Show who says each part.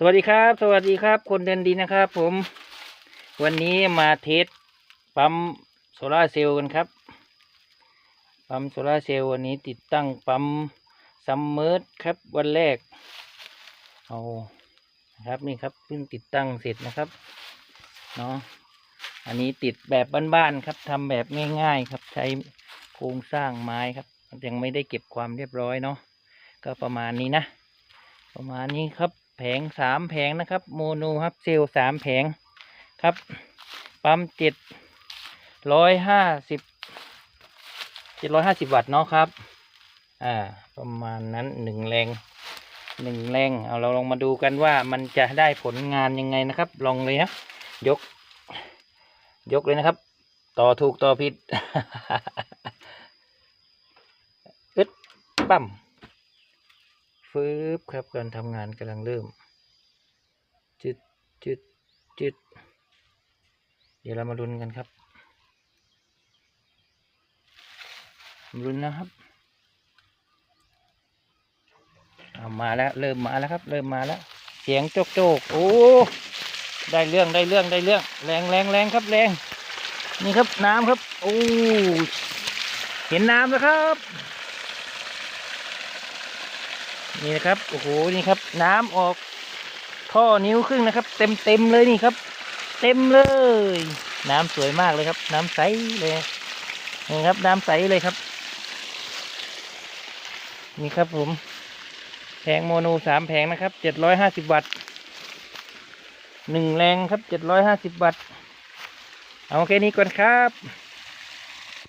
Speaker 1: สวัสดีครับ สวัสดีครับ คนเดินดีนะครับผม วันนี้มาเทสปั๊มโซลาเซลล์กันครับ ปั๊มโซลาเซลล์วันนี้ติดตั้งปั๊มซัมเมอร์ครับวันแรก เอานะครับนี่ครับเพิ่งติดตั้งเสร็จนะครับเนาะอันนี้ติดแบบบ้านๆครับทำแบบง่ายๆครับ ใช้โครงสร้างไม้ครับ ยังไม่ได้เก็บความเรียบร้อยเนาะก็ประมาณนี้นะ ประมาณนี้ครับ แผงสามแผงนะครับ โมโนครับเซลล์สามแผงครับ ปั๊มเจ็ดร้อยห้าสิบเจ็ดร้อยห้าสิบวัตต์เนาะครับ อ่า ประมาณนั้นหนึ่งแรงหนึ่งแรงเอาเราลองมาดูกันว่ามันจะได้ผลงานยังไงนะครับ ลองเลยนะยก ยกเลยนะครับ ต่อถูกต่อผิดอึดปั๊ม ฟืบครับการทำงานกำลังเริ่มจุดจุดจุดเดี๋ยวเรามาลุ้นกันครับลุ้นนะครับ เอามาแล้ว เริ่มมาแล้วครับ เริ่มมาแล้ว เสียงโจกโจกโอ้ได้เรื่องได้เรื่องได้เรื่อง แรงแรงแรงครับแรง นี่ครับน้ำครับ โอ้เห็นน้ำแล้วครับ นี่นะครับโอ้โหนี่ครับ น้ำออกท่อนิ้วครึ่งนะครับ เต็มเต็มเลยนี่ครับ เต็มเลย น้ำสวยมากเลยครับ น้ำใสเลยนี่ครับ น้ำใสเลยครับ นี่ครับผมแผงโมโนสามแผงนะครับเจ็ดร้อยห้าสิบวัตต์หนึ่งแรงครับเจ็ดร้อยห้าสิบวัตต์เอาแค่นี้ก่อนครับ